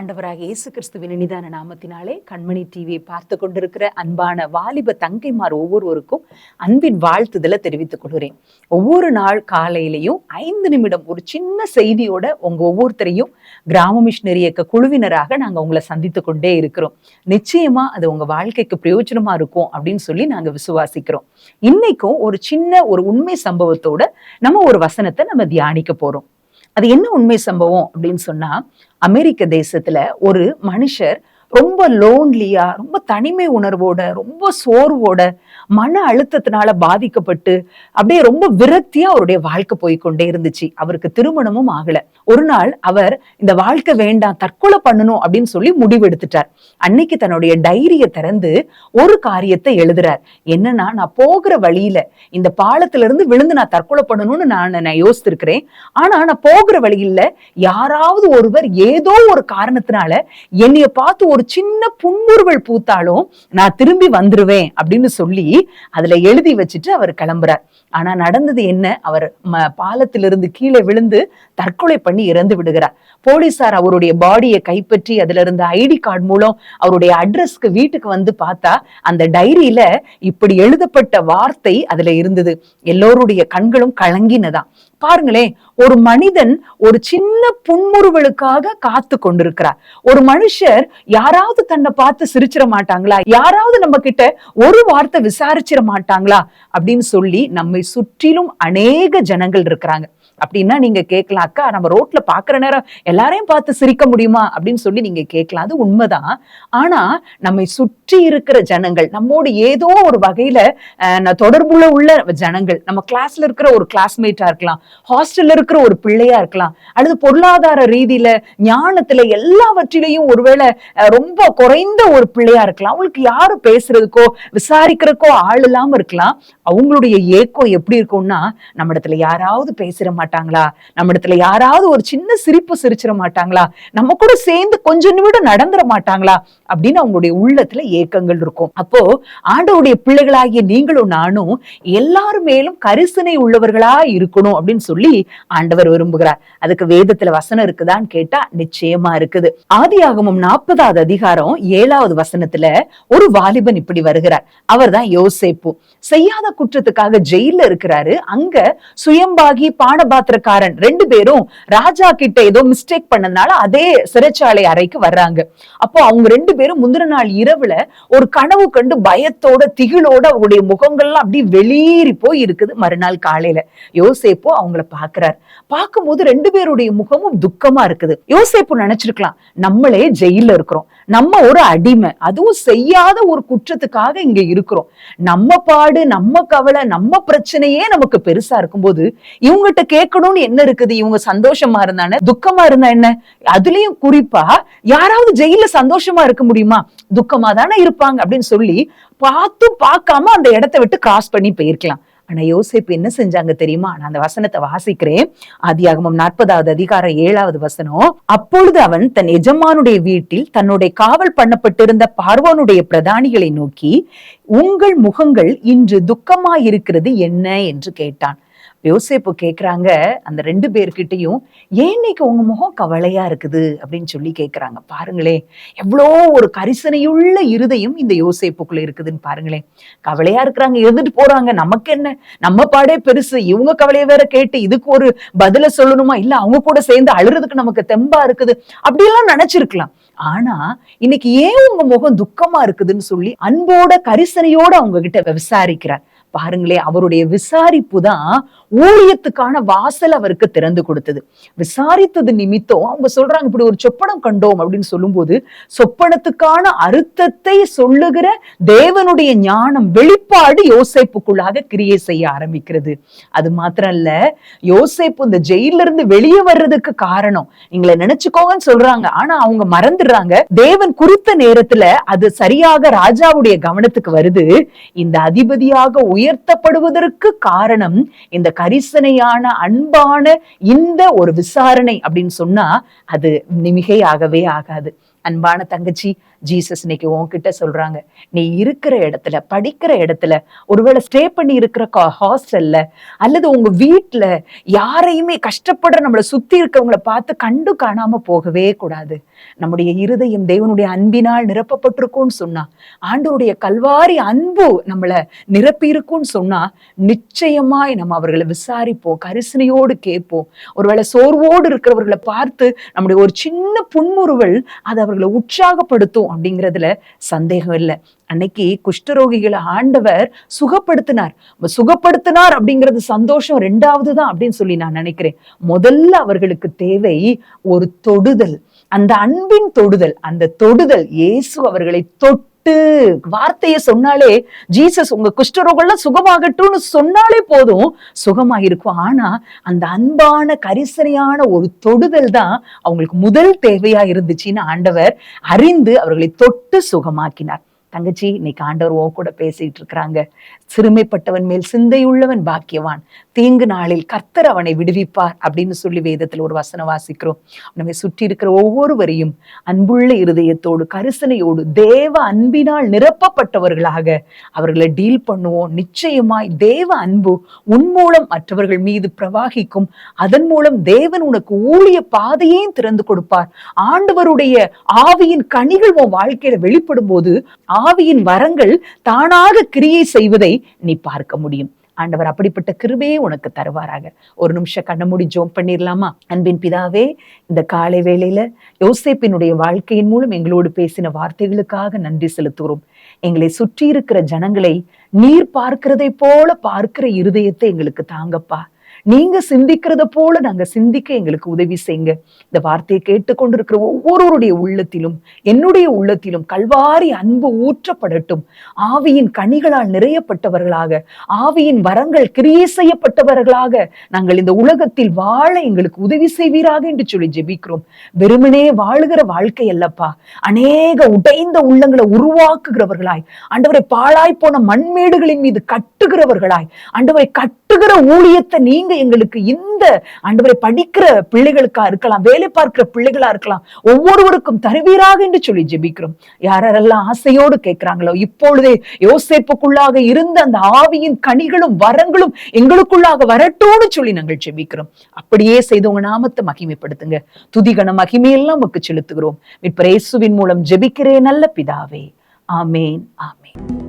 ஆண்டவராக இயேசு கிறிஸ்துவின் இனிதான நாமத்தினாலே கண்மணி டிவியை பார்த்து கொண்டிருக்கிற அன்பான வாலிப தங்கைமார் ஒவ்வொருவருக்கும் அன்பின் வாழ்த்துதலை தெரிவித்துக் கொள்கிறேன். ஒவ்வொரு நாள் காலையிலையும் ஐந்து நிமிடம் ஒரு சின்ன செய்தியோட உங்க ஒவ்வொருத்தரையும் கிராம மிஷினரி இயக்க குழுவினராக நாங்க உங்களை சந்தித்து கொண்டே இருக்கிறோம். நிச்சயமா அது உங்க வாழ்க்கைக்கு பிரயோஜனமா இருக்கும் அப்படின்னு சொல்லி நாங்க விசுவாசிக்கிறோம். இன்னைக்கும் ஒரு சின்ன ஒரு உண்மை சம்பவத்தோட நம்ம ஒரு வசனத்தை நம்ம தியானிக்க போறோம். அது என்ன உண்மை சம்பவம் அப்படின்னு சொன்னா அமெரிக்க தேசத்துல ஒரு மனுஷர் ரொம்ப லோன்லியா ரொம்ப தனிமை உணர்வோட ரொம்ப சோர்வோட மன அழுத்தத்தினால பாதிக்கப்பட்டு அப்படியே ரொம்ப விரக்தியா அவருடைய வாழ்க்கை போய்க்கொண்டே இருந்துச்சு. அவருக்கு திருமணமும் ஆகல. ஒரு நாள் அவர் இந்த வாழ்க்கை வேண்டாம் தற்கொலை பண்ணணும் அப்படின்னு சொல்லி முடிவெடுத்துட்டார் அன்னைக்கு தன்னுடைய டைரியை திறந்து ஒரு காரியத்தை எழுதுறார். என்னன்னா நான் போகிற வழியில இந்த பாலத்துல இருந்து விழுந்து நான் தற்கொலை பண்ணணும்னு நான் நான் யோசித்திருக்கிறேன். ஆனா நான் போகிற வழியில யாராவது ஒருவர் ஏதோ ஒரு காரணத்தினால என்னைய பார்த்து ஒரு சின்ன புன்முறுவல் பூத்தாலும் நான் திரும்பி வந்துருவேன் அப்படின்னு சொல்லி அதுல எழுதி வச்சுட்டு அவர் கிளம்புறார். ஆனா நடந்தது என்ன? அவர் பாலத்திலிருந்து கீழே விழுந்து தற்கொலை பண்ணி இறந்து விடுகிறார். போலீசார் அவருடைய பாடியை கைப்பற்றி அதுல இருந்த ஐடி கார்டு மூலம் அவருடைய அட்ரஸ்க்கு வீட்டுக்கு வந்து பார்த்தா அந்த டைரியில இப்படி எழுதப்பட்ட வார்த்தை அதுல இருந்தது. எல்லோருடைய கண்களும் கலங்கினதான் பாருங்களேன் ஒரு மனிதன் ஒரு சின்ன புன்முறுவலுக்காக காத்து கொண்டிருக்கிறார். ஒரு மனுஷர் யாராவது தன்னை பார்த்து சிரிச்சிட மாட்டாங்களா? யாராவது நம்ம கிட்ட ஒரு வார்த்தை விசாரிச்சிட மாட்டாங்களா? அப்படின்னு சொல்லி நம்மை சுற்றிலும் அநேக ஜனங்கள் இருக்கிறாங்க. அப்படின்னா நீங்க கேட்கலாம் அக்கா நம்ம ரோட்ல பாக்குற நேரம் எல்லாரையும் பார்த்து சிரிக்க முடியுமா? அப்படின்னு சொல்லி நீங்க கேட்கலாம். அது உண்மைதான். ஆனா நம்மை சுற்றி இருக்கிற ஜனங்கள் நம்மோடு ஏதோ ஒரு வகையில தொடர்புள்ள தொடர்புல உள்ள ஜனங்கள் நம்ம கிளாஸ்ல இருக்கிற ஒரு கிளாஸ்மேட்டா இருக்கலாம் ஹாஸ்டல்ல இருக்கிற ஒரு பிள்ளையா இருக்கலாம். அல்லது பொருளாதார ரீதியில ஞானத்துல எல்லாவற்றிலையும் ஒருவேளை ரொம்ப குறைந்த ஒரு பிள்ளையா இருக்கலாம். அவங்களுக்கு யாரு பேசுறதுக்கோ விசாரிக்கிறதுக்கோ ஆள் இல்லாம இருக்கலாம். அவங்களுடைய ஏக்கம் எப்படி இருக்கும்னா நம்ம இடத்துல யாராவது பேசிட மாட்டாங்களா? நம்ம இடத்துல யாராவது ஒரு சின்ன சிரிப்பு சிரிச்சிட மாட்டாங்களா? நம்ம கூட சேர்ந்து கொஞ்ச நிமிடம் நடந்துட மாட்டாங்களா? அப்படின்னு அவங்களுடைய உள்ளத்துல ஏக்கங்கள் இருக்கும். அப்போ ஆண்டவுடைய பிள்ளைகளாகிய நீங்களும் நானும் எல்லாரும் மேலும் கரிசனை உள்ளவர்களா இருக்கணும் அப்படின்னு சொல்லி ஆண்டவர் விரும்புகிறார். அதுக்கு வேதத்துல வசனம் இருக்குதான்னு கேட்டா நிச்சயமா இருக்குது. ஆதியாகமம் நாற்பதாவது அதிகாரம் ஏழாவது வசனத்துல ஒரு வாலிபன் இப்படி வருகிறார். அவர்தான் யோசேப்பு. செய்யாத குற்றத்துக்காக ஜெயில இருக்கிறாரு. அங்க சுயம்பாகி பானபாத்திரக்காரன் ரெண்டு பேரும் ராஜா கிட்ட ஏதோ மிஸ்டேக் பண்ணதுனால அதே சிறைச்சாலை அறைக்கு வர்றாங்க. அப்போ அவங்க ரெண்டு பேரும் முந்தின நாள் இரவுல ஒரு கனவு கண்டு பயத்தோட திகிலோட அவருடைய முகங்கள்லாம் அப்படியே வெளியேறி போய் இருக்குது மறுநாள் காலையில. யோசேப்பு அவங்கள பாக்குறார். பார்க்கும்போது ரெண்டு பேருடைய முகமும் துக்கமா இருக்குது. யோசிப்பு நினைச்சிருக்கலாம் நம்மளே ஜெயில இருக்கிறோம். நம்ம ஒரு அடிமை அதுவும் செய்யாத ஒரு குற்றத்துக்காக இங்க இருக்கிறோம். நம்ம பாடு நம்ம கவலை நம்ம பிரச்சனையே நமக்கு பெருசா இருக்கும்போது இவங்ககிட்ட கேட்கணும்னு என்ன இருக்குது? இவங்க சந்தோஷமா இருந்தானே? துக்கமா இருந்தா என்ன? அதுலயும் குறிப்பா யாராவது ஜெயில சந்தோஷமா இருக்க முடியுமா? துக்கமா தானே இருப்பாங்க அப்படின்னு சொல்லி பார்த்தும் பார்க்காம அந்த இடத்தை விட்டு கிராஸ் பண்ணி போயிருக்கலாம். ஆனா யோசிப்பு என்ன செஞ்சாங்க தெரியுமா? நான் அந்த வசனத்தை வாசிக்கிறேன். ஆதியாகமம் நாற்பதாவது அதிகாரம் ஏழாவது வசனம். அப்பொழுது அவன் தன் எஜமானுடைய வீட்டில் தன்னுடைய காவல் பண்ணப்பட்டிருந்த பார்வோனுடைய பிரதானிகளை நோக்கி உங்கள் முகங்கள் இன்று துக்கமாயிருக்கிறது என்ன? என்று கேட்டான். யோசிப்பு கேட்குறாங்க அந்த ரெண்டு பேர்கிட்டயும் ஏன் இன்னைக்கு உங்க முகம் கவலையா இருக்குது? அப்படின்னு சொல்லி கேட்குறாங்க பாருங்களேன் எவ்வளோ ஒரு கரிசனையுள்ள இருதையும் இந்த யோசேப்புக்குள்ள இருக்குதுன்னு பாருங்களேன். கவலையா இருக்கிறாங்க இருந்துட்டு போறாங்க. நமக்கு என்ன? நம்ம பாடே பெருசு. இவங்க கவலையை வேற கேட்டு இதுக்கு ஒரு பதிலை சொல்லணுமா? இல்ல அவங்க கூட சேர்ந்து அழுறதுக்கு நமக்கு தெம்பா இருக்குது. அப்படியெல்லாம் நினைச்சிருக்கலாம். ஆனா இன்னைக்கு ஏன் உங்க முகம் துக்கமா இருக்குதுன்னு சொல்லி அன்போட கரிசனையோட அவங்க கிட்ட விசாரிக்கிறார். பாருங்களே அவருடைய விசாரிப்பு தான் ஊழியத்துக்கான வாசல் அவருக்கு திறந்து கொடுத்தது. விசாரித்தது நிமித்தம் அவங்க சொல்றாங்க இப்படி ஒரு சொப்பனம் கண்டோம் அப்படின்னு சொல்லும்போது சொப்பனத்துக்கான அர்த்தத்தை சொல்லுகிற தேவனுடைய ஞானம் வெளிப்பாடு யோசைப்புக்குள்ளாக கிரியை செய்ய ஆரம்பிக்கிறது. அது மாத்திரம் இல்ல யோசைப்பு இந்த ஜெயில இருந்து வெளியே வர்றதுக்கு காரணம். எங்களை நினைச்சுக்கோங்கன்னு சொல்றாங்க. ஆனா அவங்க மறந்துடுறாங்க. தேவன் குறித்த நேரத்துல அது சரியாக ராஜாவுடைய கவனத்துக்கு வருது. இந்த அதிபதியாக உயர்த்தப்படுவதற்கு காரணம் இந்த கரிசனையான அன்பான இந்த ஒரு விசாரணை அப்படின்னு சொன்னா அது நிமிகையாகவே ஆகாது. அன்பான தங்கச்சி ஜீசஸ் இன்னைக்கு உன்கிட்ட சொல்றாங்க. நீ இருக்கிற இடத்துல படிக்கிற இடத்துல ஒருவேளை ஸ்டே பண்ணி இருக்கிற ஹாஸ்டல்ல அல்லது உங்க வீட்டுல யாரையுமே கஷ்டப்படுற நம்மளை சுத்தி இருக்கவங்கள பார்த்து கண்டு காணாம போகவே கூடாது. நம்முடைய இருதயம் தேவனுடைய அன்பினால் நிரப்பப்பட்டிருக்கும்னு சொன்னா ஆண்டவருடைய கல்வாரி அன்பு நம்மளை நிரப்பி இருக்கும்னு சொன்னா நிச்சயமாய் நம்ம அவர்களை விசாரிப்போம் கரிசனையோடு கேட்போம். ஒருவேளை சோர்வோடு இருக்கிறவர்களை பார்த்து நம்முடைய ஒரு சின்ன புன்முறுவல் அதை அவர்களை உற்சாகப்படுத்தும் அப்படிங்கிறதுல சந்தேகம் இல்லை. அன்னைக்கு குஷ்டரோகிகளை ஆண்டவர் சுகப்படுத்தினார். சுகப்படுத்தினார் அப்படிங்கிறது சந்தோஷம் ரெண்டாவது தான் அப்படின்னு சொல்லி நான் நினைக்கிறேன். முதல்ல அவர்களுக்கு தேவை ஒரு தொடுதல். அந்த அன்பின் தொடுதல் அந்த தொடுதல் இயேசு அவர்களை தொட்டு வார்த்தையை சொன்னாலே ஜீசஸ் உங்க குஷ்டரோகெல்லாம் சுகமாகட்டும்னு சொன்னாலே போதும். சுகமாயிருக்கும். ஆனா அந்த அன்பான கரிசனையான ஒரு தொடுதல் தான் அவங்களுக்கு முதல் தேவையா இருந்துச்சுன்னு ஆண்டவர் அறிந்து அவர்களை தொட்டு சுகமாக்கினார். தங்கச்சி இன்னைக்கு ஆண்டவர் ஓ கூட பேசிட்டு இருக்கிறாங்க. சிறுமைப்பட்டவன் மேல் சிந்தையுள்ளவன் பாக்கியவான். தீங்கு நாளில் கர்த்தர் அவனை விடுவிப்பார் அப்படின்னு சொல்லி வேதத்தில் ஒரு வசனம் வாசிக்கிறோம். நம்மை சுற்றி இருக்கிற ஒவ்வொருவரையும் அன்புள்ள இருதயத்தோடு கரிசனையோடு தேவ அன்பினால் நிரப்பப்பட்டவர்களாக அவர்களை டீல் பண்ணுவோம். நிச்சயமாய் தேவ அன்பு உன் மூலம் மற்றவர்கள் மீது பிரவாகிக்கும். அதன் மூலம் தேவன் உனக்கு ஊழிய பாதையையும் திறந்து கொடுப்பார். ஆண்டவருடைய ஆவியின் கனிகள் உன் வாழ்க்கையில வெளிப்படும் போது ஆவியின் வரங்கள் தானாக கிரியை செய்வதை நீ பார்க்க முடியும். ஆண்டவர் அப்படிப்பட்ட கிருபையே உனக்கு தருவாராக. ஒரு நிமிஷம் கண்ண மூடி ஜோம் பண்ணிடலாமா அன்பின் பிதாவே இந்த காலை வேளையில யோசேப்பினுடைய வாழ்க்கையின் மூலம் எங்களோடு பேசின வார்த்தைகளுக்காக நன்றி செலுத்துகிறோம். எங்களை சுற்றி இருக்கிற ஜனங்களை நீர் பார்க்கிறதை போல பார்க்கிற இருதயத்தை எங்களுக்கு தாங்கப்பா. நீங்க சிந்திக்கிறத போல நாங்க சிந்திக்க எங்களுக்கு உதவி செய்யுங்க. இந்த வார்த்தையை கேட்டுக்கொண்டிருக்கிற ஒவ்வொருவருடைய உள்ளத்திலும் என்னுடைய உள்ளத்திலும் கல்வாரி அன்பு ஊற்றப்படட்டும். ஆவியின் கனிகளால் நிறையப்பட்டவர்களாக ஆவியின் வரங்கள் கிரியை செய்யப்பட்டவர்களாக நாங்கள் இந்த உலகத்தில் வாழ எங்களுக்கு உதவி செய்வீராக என்று சொல்லி ஜெபிக்கிறோம். வெறுமனே வாழுகிற வாழ்க்கை அல்லப்பா. அநேக உடைந்த உள்ளங்களை உருவாக்குகிறவர்களாய் ஆண்டவரை பாழாய் போன மண்மேடுகளின் மீது கட்டுகிறவர்களாய் ஆண்டவரை கட்டுகிற ஊழியத்தை நீங்க எங்களுக்கு இந்த ஆண்டவரை படிக்கிற பிள்ளைகளுக்கா இருக்கலாம் வேலை பார்க்கிற பிள்ளைகளா இருக்கலாம் ஒவ்வொருவருக்கும் தருவீராக என்று சொல்லி ஜெபிக்கிறோம். யாரெல்லாம் ஆசையோடு கேட்கிறாங்களோ இப்பொழுதே யோசிப்புக்குள்ளாக இருந்த அந்த ஆவியின் கனிகளும் வரங்களும் எங்களுக்குள்ளாக வரட்டும்னு சொல்லி நாங்கள் ஜெபிக்கிறோம். அப்படியே செய்து உங்க நாமத்தை மகிமைப்படுத்துங்க. துதிகண மகிமையெல்லாம் உமக்கு செலுத்துகிறோம். இப்ப இயேசுவின் மூலம் ஜெபிக்கிறேன் நல்ல பிதாவே. ஆமேன் ஆமேன்.